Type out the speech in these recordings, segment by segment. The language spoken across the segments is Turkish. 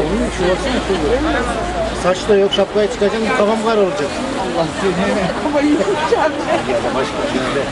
Onun şu baksana şu. Saç da yok şapkaya çıkacağım kafam kar olacak. Allah seni. Ama yiyeceğim. Ya da başka bir yerde.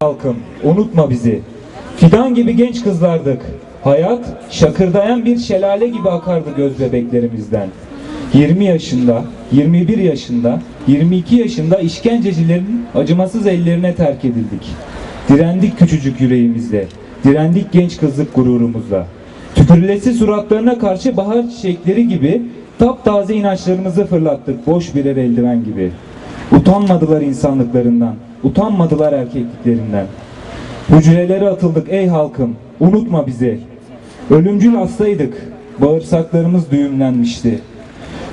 Halkım, unutma bizi. Fidan gibi genç kızlardık. Hayat şakırdayan bir şelale gibi akardı göz bebeklerimizden. 20 yaşında, 21 yaşında, 22 yaşında işkencecilerin acımasız ellerine terk edildik. Direndik küçücük yüreğimizle, direndik genç kızlık gururumuzla. Tükürülesi suratlarına karşı bahar çiçekleri gibi taptaze inançlarımızı fırlattık boş birer eldiven gibi. Utanmadılar insanlıklarından, utanmadılar erkekliklerinden. Hücrelere atıldık ey halkım, unutma bizi. Ölümcül hastaydık, bağırsaklarımız düğümlenmişti.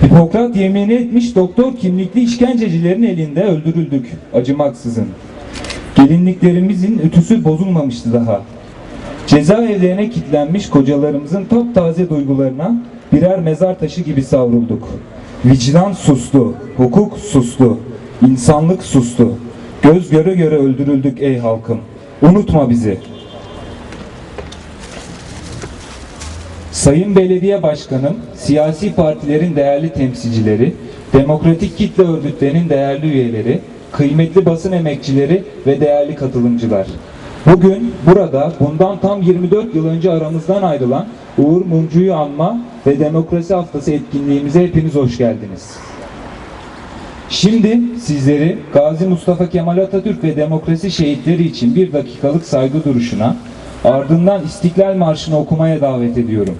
Hipokrat yemini etmiş doktor kimlikli işkencecilerin elinde öldürüldük acımaksızın. Gelinliklerimizin ütüsü bozulmamıştı daha. Cezaevlerine kilitlenmiş kocalarımızın taptaze duygularına birer mezar taşı gibi savrulduk. Vicdan sustu, hukuk sustu, insanlık sustu. Göz göre göre öldürüldük ey halkım. Unutma bizi. Sayın Belediye Başkanım, siyasi partilerin değerli temsilcileri, demokratik kitle örgütlerinin değerli üyeleri, kıymetli basın emekçileri ve değerli katılımcılar. Bugün burada bundan tam 24 yıl önce aramızdan ayrılan Uğur Mumcu'yu anma ve demokrasi haftası etkinliğimize hepiniz hoş geldiniz. Şimdi sizleri Gazi Mustafa Kemal Atatürk ve demokrasi şehitleri için bir dakikalık saygı duruşuna, ardından İstiklal Marşı'nı okumaya davet ediyorum.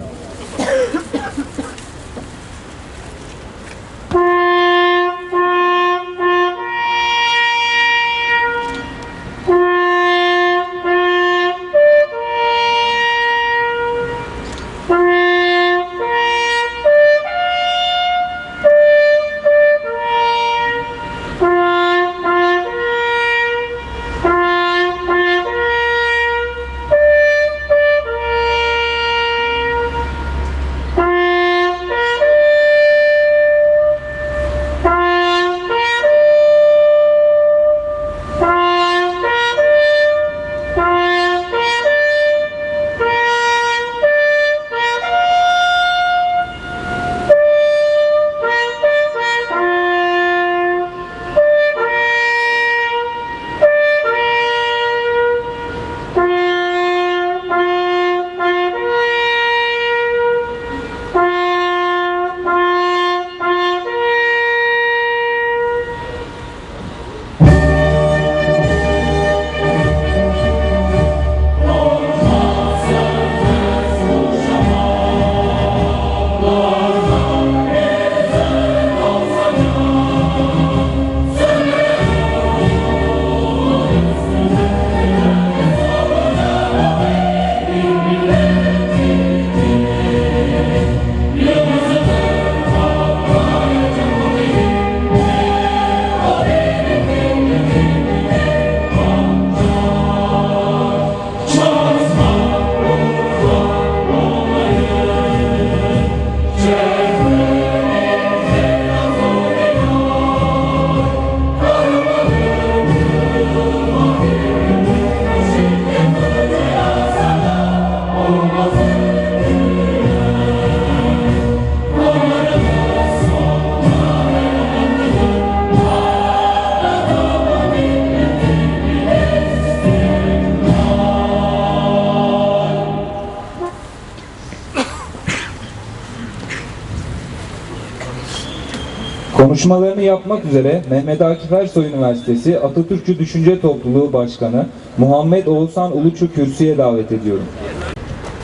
Konuşmalarını yapmak üzere Mehmet Akif Ersoy Üniversitesi Atatürkçü Düşünce Topluluğu Başkanı Muhammed Oğuzhan Uluç'u kürsüye davet ediyorum.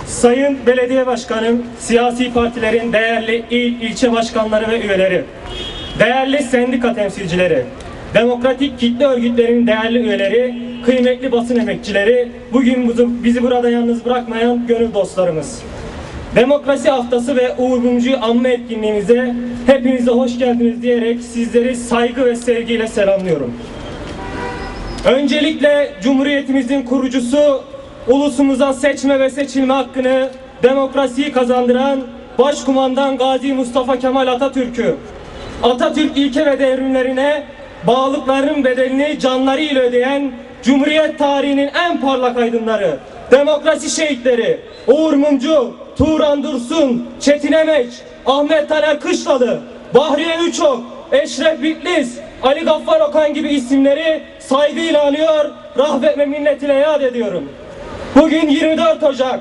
Sayın Belediye Başkanım, siyasi partilerin değerli il, ilçe başkanları ve üyeleri, değerli sendika temsilcileri, demokratik kitle örgütlerinin değerli üyeleri, kıymetli basın emekçileri, bugün bizi- burada yalnız bırakmayan gönül dostlarımız. Demokrasi Haftası ve Uğur Mumcu Anma etkinliğimize hepinize hoş geldiniz diyerek sizleri saygı ve sevgiyle selamlıyorum. Öncelikle Cumhuriyetimizin kurucusu ulusumuza seçme ve seçilme hakkını demokrasiyi kazandıran Başkumandan Gazi Mustafa Kemal Atatürk'ü Atatürk ilke ve devrimlerine bağlılıklarının bedelini canlarıyla ödeyen Cumhuriyet tarihinin en parlak aydınları, demokrasi şehitleri Uğur Mumcu, Turan Dursun, Çetin Emeç, Ahmet Taner Kışlalı, Bahriye Üçok, Eşref Bitlis, Ali Gaffar Okan gibi isimleri saygıyla anıyor, rahmet ve minnet ile yad ediyorum. Bugün 24 Ocak,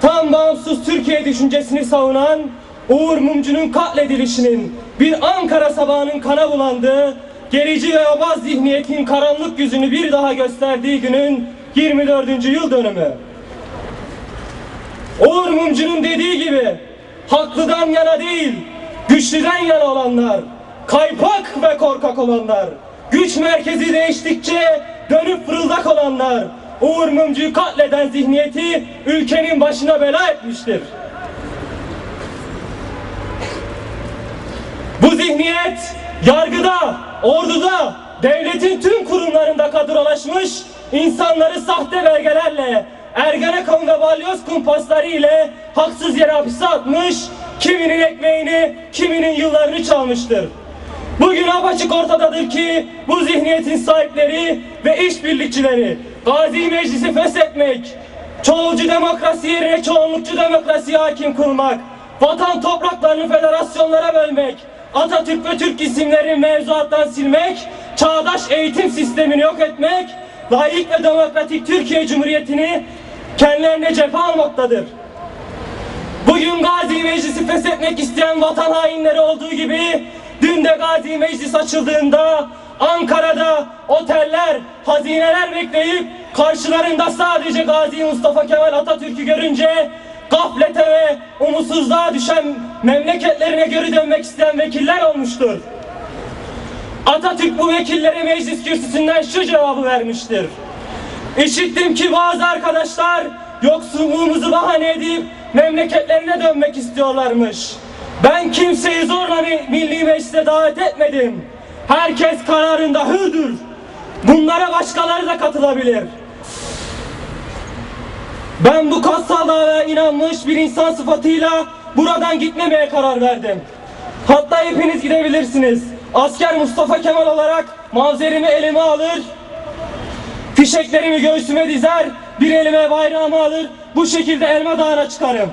tam bağımsız Türkiye düşüncesini savunan Uğur Mumcu'nun katledilişinin bir Ankara sabahının kana bulandığı, gerici ve obaz zihniyetin karanlık yüzünü bir daha gösterdiği günün 24. yıl dönümü. Uğur Mumcu'nun dediği gibi haklıdan yana değil, güçlüden yana olanlar, kaypak ve korkak olanlar, güç merkezi değiştikçe dönüp fırıldak olanlar, Uğur Mumcu'yu katleden zihniyeti ülkenin başına bela etmiştir. Bu zihniyet yargıda, orduda, devletin tüm kurumlarında kadrolaşmış, insanları sahte belgelerle, Ergenekon ve balyoz kumpasları ile haksız yere hapise atmış, kiminin ekmeğini, kiminin yıllarını çalmıştır. Bugün apaçık ortadadır ki bu zihniyetin sahipleri ve işbirlikçileri Gazi Meclisi feshetmek, çoğulcu demokrasi yerine çoğunlukçu demokrasiye hakim kılmak, vatan topraklarını federasyonlara bölmek, Atatürk ve Türk isimlerini mevzuattan silmek, çağdaş eğitim sistemini yok etmek, layık ve demokratik Türkiye Cumhuriyeti'ni kendilerine cephe almaktadır. Bugün Gazi Meclisi feshetmek isteyen vatan hainleri olduğu gibi dün de Gazi Meclis açıldığında Ankara'da oteller, hazineler bekleyip karşılarında sadece Gazi Mustafa Kemal Atatürk'ü görünce gaflete ve umutsuzluğa düşen memleketlerine geri dönmek isteyen vekiller olmuştur. Atatürk bu vekillere meclis kürsüsünden şu cevabı vermiştir. İşittim ki bazı arkadaşlar yoksulluğumuzu bahane edip memleketlerine dönmek istiyorlarmış. Ben kimseyi zorla mi- milli meclise davet etmedim. Herkes kararında hürdür. Bunlara başkaları da katılabilir. Ben bu kutsallığa inanmış bir insan sıfatıyla buradan gitmemeye karar verdim. Hatta hepiniz gidebilirsiniz. Asker Mustafa Kemal olarak mavzerimi elime alır, Fişeklerimi göğsüme dizer, bir elime bayrağımı alır, bu şekilde Elma Dağı'na çıkarım.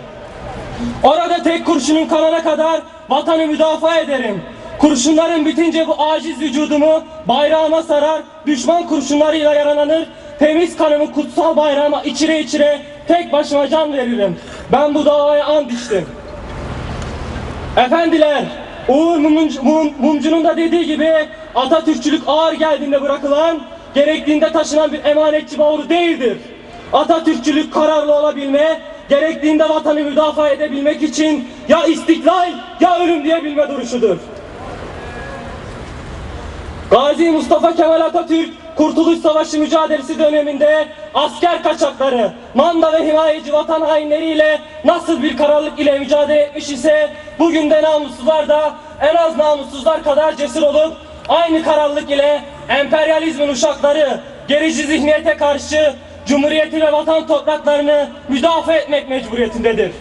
Orada tek kurşunun kalana kadar vatanı müdafaa ederim. Kurşunların bitince bu aciz vücudumu bayrağıma sarar, düşman kurşunlarıyla yaralanır, temiz kanımı kutsal bayrağıma içire içire tek başıma can veririm. Ben bu davaya and içtim. Efendiler, Uğur Mumcu- Mum- Mumcu'nun da dediği gibi Atatürkçülük ağır geldiğinde bırakılan, gerektiğinde taşınan bir emanetçi bavulu değildir. Atatürkçülük kararlı olabilme, gerektiğinde vatanı müdafaa edebilmek için ya istiklal ya ölüm diyebilme duruşudur. Gazi Mustafa Kemal Atatürk Kurtuluş Savaşı mücadelesi döneminde asker kaçakları, manda ve himayeci vatan hainleriyle nasıl bir kararlılık ile mücadele etmiş ise bugün de namussuzlar da en az namussuzlar kadar cesur olup aynı kararlılık ile emperyalizmin uşakları gerici zihniyete karşı Cumhuriyeti ve vatan topraklarını müdafaa etmek mecburiyetindedir.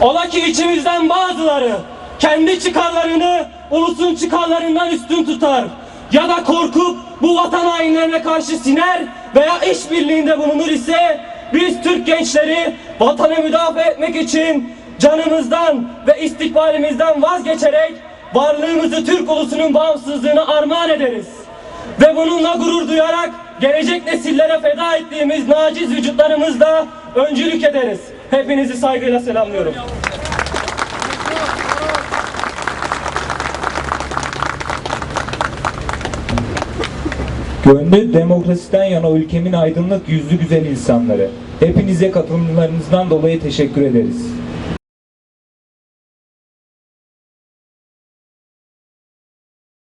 Ola ki içimizden bazıları kendi çıkarlarını ulusun çıkarlarından üstün tutar ya da korkup bu vatan hainlerine karşı siner veya işbirliğinde bulunur ise biz Türk gençleri vatanı müdafaa etmek için canımızdan ve istikbalimizden vazgeçerek varlığımızı Türk ulusunun bağımsızlığına armağan ederiz. Ve bununla gurur duyarak gelecek nesillere feda ettiğimiz naciz vücutlarımızla öncülük ederiz. Hepinizi saygıyla selamlıyorum. Gönlü demokrasiden yana ülkemin aydınlık yüzlü güzel insanları. Hepinize katılımlarınızdan dolayı teşekkür ederiz.